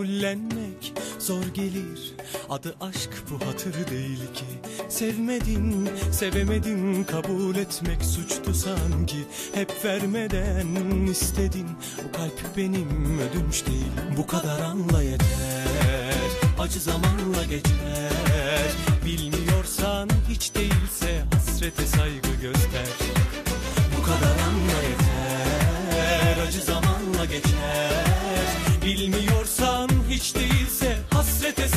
Kabullenmek zor gelir. Adı aşk bu hatır değil ki. Sevmedin sevemedin kabul etmek suçtu sanki. Hep vermeden istedin. Bu kalp benim ödünç değil. Bu kadar anla yeter. Acı zamanla geçer. Bilmiyorsan hiç değilse hasrete saygı göster. Bu kadar anla yeter. Acı zamanla geçer. Bilmiyorsan hiç değilse hasrete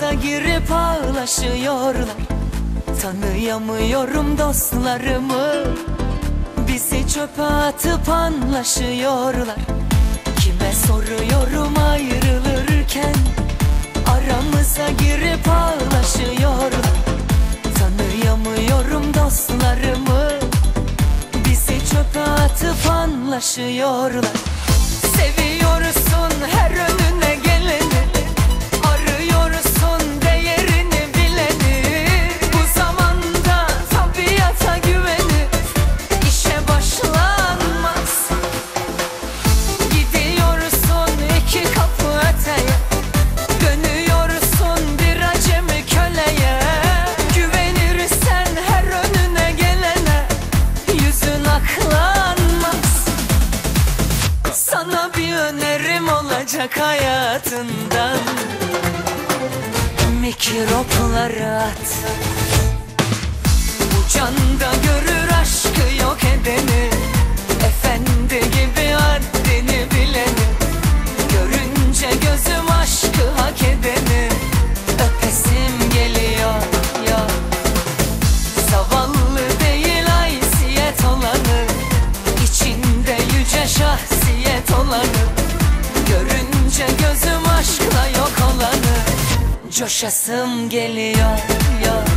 Aramıza girip ağlaşıyorlar. Tanıyamıyorum dostlarımı. Bizi çöpe atıp anlaşıyorlar. Kime soruyorum ayrılırken? Aramıza girip ağlaşıyorlar. Tanıyamıyorum dostlarımı. Bizi çöpe atıp anlaşıyorlar. Seviyorsun her önüne Mikropları at. Bu canda görür aşkı yok edeni. Efendi gibi haddini bileni. Görünce gözüm aşkı hak edeni. Öpesim geliyor ya. Zavallı değil haysiyet olanı. İçinde yüce şahsiyet olanı Coşasım geliyor ya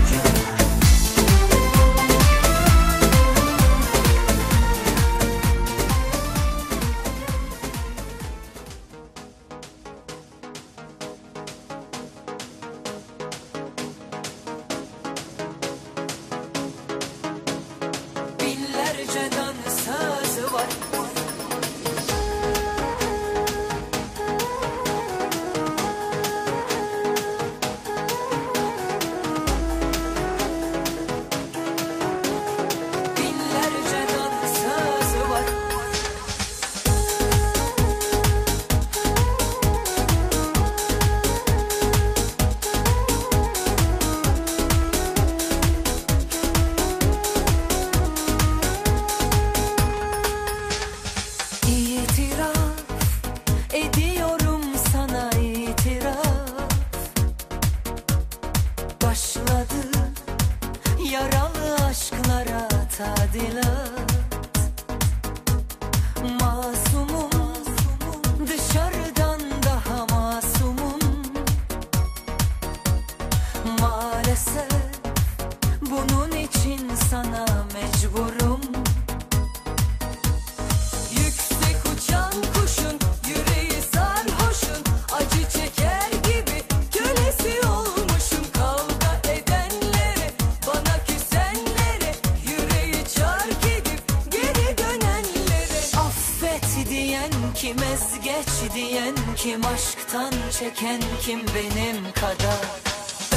kim ezgeç diyen kim aşktan çeken kim benim kadar?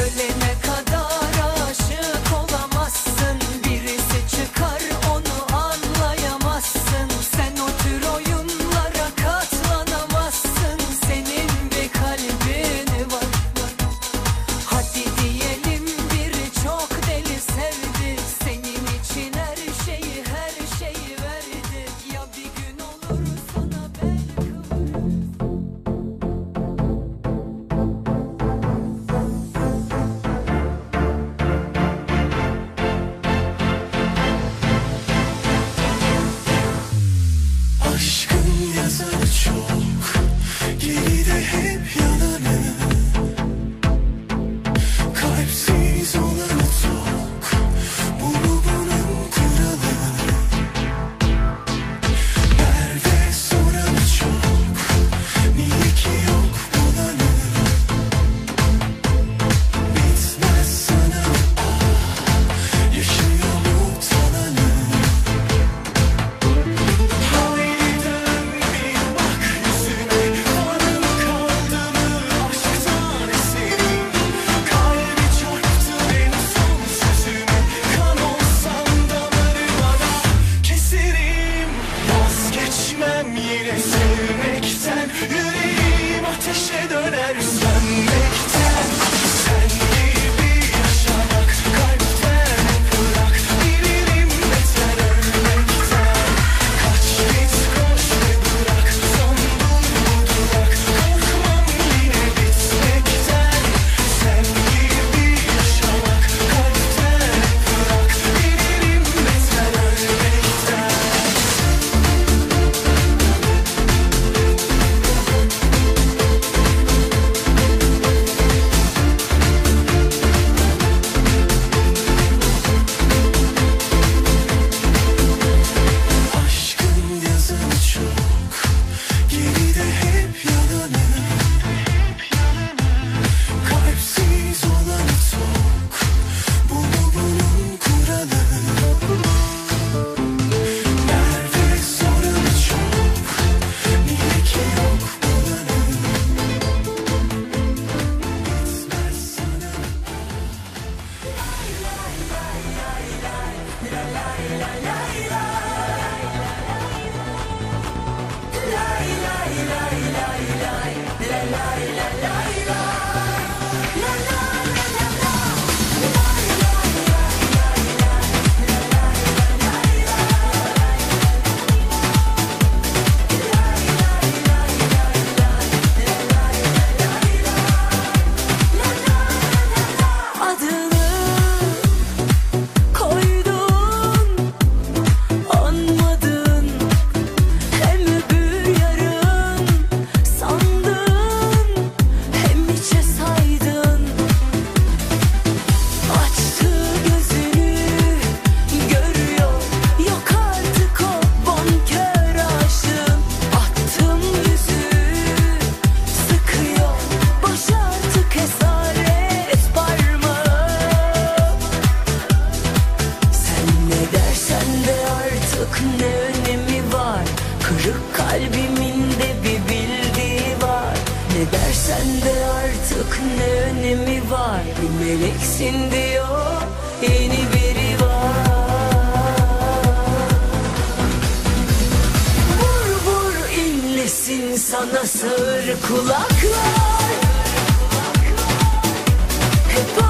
Ölene kadar aşık olamazsın birisi çıkar onu Kalbiminde bir bildiği var. Ne dersen de artık ne önemi var. Bir meleksin diyor yeni biri var. Vur vur inlesin sana sığır kulaklar. Hep